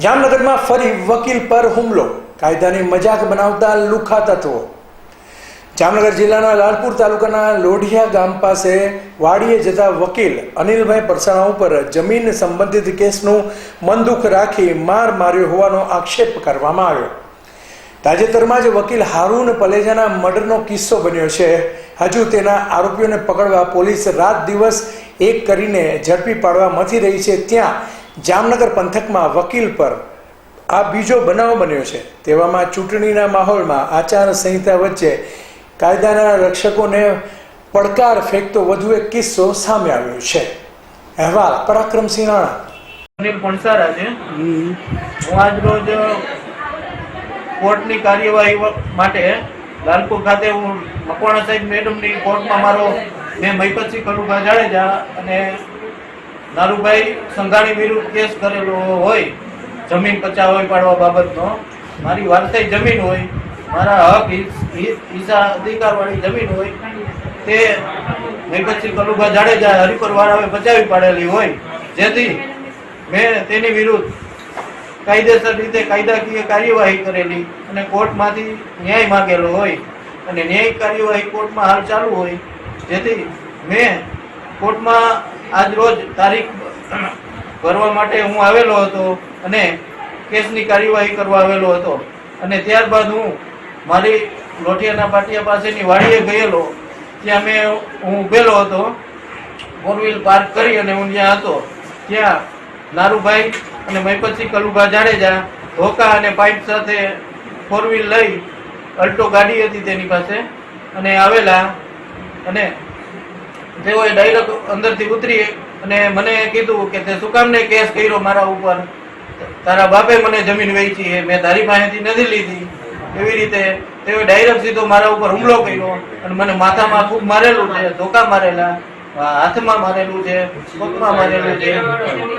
જામનગરમાં ફરી વકીલ પર હુમલો. કાયદાની મજાક બનાવતા લુખા તત્વો જામનગર જિલ્લાના લાલપુર તાલુકાના લોઢિયા ગામ પાસે વાડીએ જતા વકીલ અનિલભાઈ પરસાણા ઉપર જમીન સંબંધિત કેસનું મનદુખ રાખી માર માર્યો હોવાનો આક્ષેપ કરવામાં આવ્યો. તાજેતરમાં જ વકીલ હારૂન પલેજાના મર્ડરનો કિસ્સો બન્યો છે. હજુ તેના આરોપીઓને પકડવા પોલીસ રાત દિવસ એક કરીને ઝડપી પાડવા મથી રહી છે. ત્યાં જામનગર પંથકમાં વકીલ પર આ બીજો બનાવ બન્યો છે. તેવામાં ચૂંટણીના માહોલમાં આચાર સંહિતા વચ્ચે કાયદાના રક્ષકોને પડકાર ફેંકતો વધુ એક કિસ્સો સામે આવ્યો છે. અહેવાલ, પરાક્રમસિંહ રાણા. અનિલ પણસારા છે. કોર્ટની કાર્યવાહી માટે લાલપુર ખાતે હું મકવાણા સાહેબ મેડમની કોર્ટમાં મારો, મેં મહિપતસિંહ કલુભા જાડેજા અને નારુભાઈ સંઘાણી વિરુદ્ધ કેસ કરેલો હોય, જમીન પચાવી પાડવા બાબતનો, મારી વારસાઈ જમીન હોય, મારા હક હિસ્સા અધિકારવાળી જમીન હોય, તે મહિપતસિંહ કલુભા જાડેજા હરિપર વાળાએ પચાવી પાડેલી હોય. જેથી મેં તેની વિરુદ્ધ કાયદેસર રીતે કાયદાકીય કાર્યવાહી કરેલી અને કોર્ટમાંથી ન્યાય માંગેલો હોય અને ન્યાયિક કાર્યવાહી કોર્ટમાં હાલ ચાલુ હોય. જેથી મેં કોર્ટમાં આજ રોજ તારીખ ભરવા માટે હું આવેલો હતો અને કેસની કાર્યવાહી કરવા આવેલો હતો. અને ત્યારબાદ હું મારી લોઠિયાના પાટિયા પાસેની વાડીએ ગયેલો. ત્યાં મેં હું ઊભેલો હતો. ફોર વ્હીલ પાર્ક કરી અને હું ત્યાં હતો. ત્યાં નારુભાઈ અને મહિપતસિંહ કલુભા જાડેજા ધોકા અને પાઇપ સાથે ફોર વ્હીલ લઈ અલ્ટો ગાડી હતી તેની પાસે. અને આવેલા અને તેઓએ ડાયરેક્ટ અંદરથી ઉતરી અને મને કીધું કે તે શું કામને કેસ કર્યો મારા ઉપર? તારા બાપે મને જમીન વેચી છે, મેં તારી પાસેથી નથી લીધી. એવી રીતે તેઓએ ડાયરેક્ટ સીધો મારા ઉપર હુમલો કર્યો અને મને માથામાં ખૂબ મારેલું છે, ધોકા મારેલા, હાથમાં મારેલું છે, પગમાં મારેલું છે.